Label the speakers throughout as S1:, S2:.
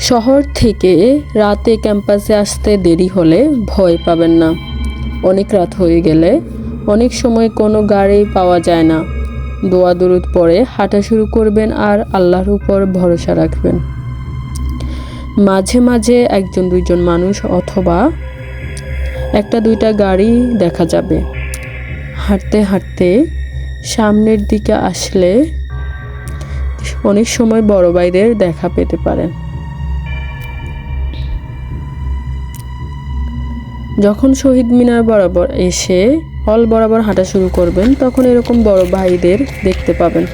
S1: শহর থেকে রাতে ক্যাম্পাসে আসতে দেরি হলে ভয় পাবেন না। অনেক রাত হয়ে গেলে অনেক সময় কোনো গাড়ি পাওয়া যায় না। দোয়া দরুদ পরে হাঁটা শুরু করবেন আর আল্লাহর উপর ভরসা রাখবেন। মাঝে মাঝে একজন দুইজন মানুষ অথবা একটা দুইটা গাড়ি দেখা যাবে। হাঁটতে হাঁটতে সামনের দিকে আসলে অনেক সময় বড় ভাইদের দেখা পেতে পারেন যখন শহীদ মিনার বরাবর এসে হল বরাবর হাঁটা শুরু করবেন, তখন এরকম বড় ভাইদের দেখতে পাবেন।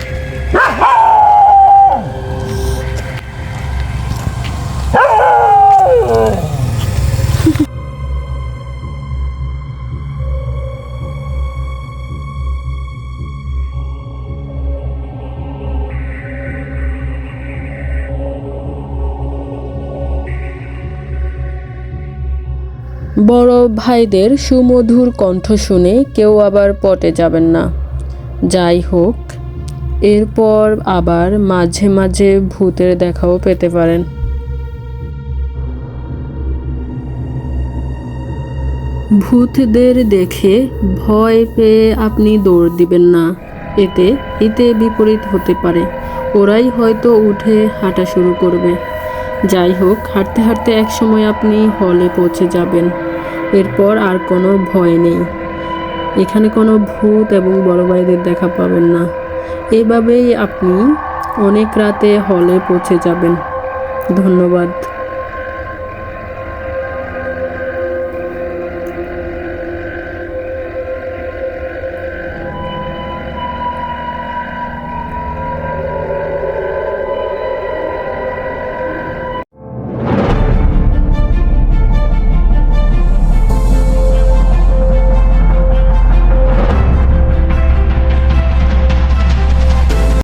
S1: বড় ভাইদের সুমধুর কণ্ঠ শুনে কেউ আবার পটে যাবেন না। যাই হোক, এরপর আবার মাঝে মাঝে ভূতের দেখাও পেতে পারেন। ভূতদের দেখে ভয় পেয়ে আপনি দৌড় দিবেন না। এতে এতে বিপরীত হতে পারে। ওরাই হয়তো উঠে হাঁটা শুরু করবে। যাই হোক, হাঁটতে হাঁটতে এক সময় আপনি হলে পৌঁছে যাবেন। এরপর আর কোনো ভয় নেই। এখানে কোনো ভূত এবং বড় ভাইদের দেখা পাবেন না। এভাবেই আপনি অনেক রাতে হলে পৌঁছে যাবেন। ধন্যবাদ।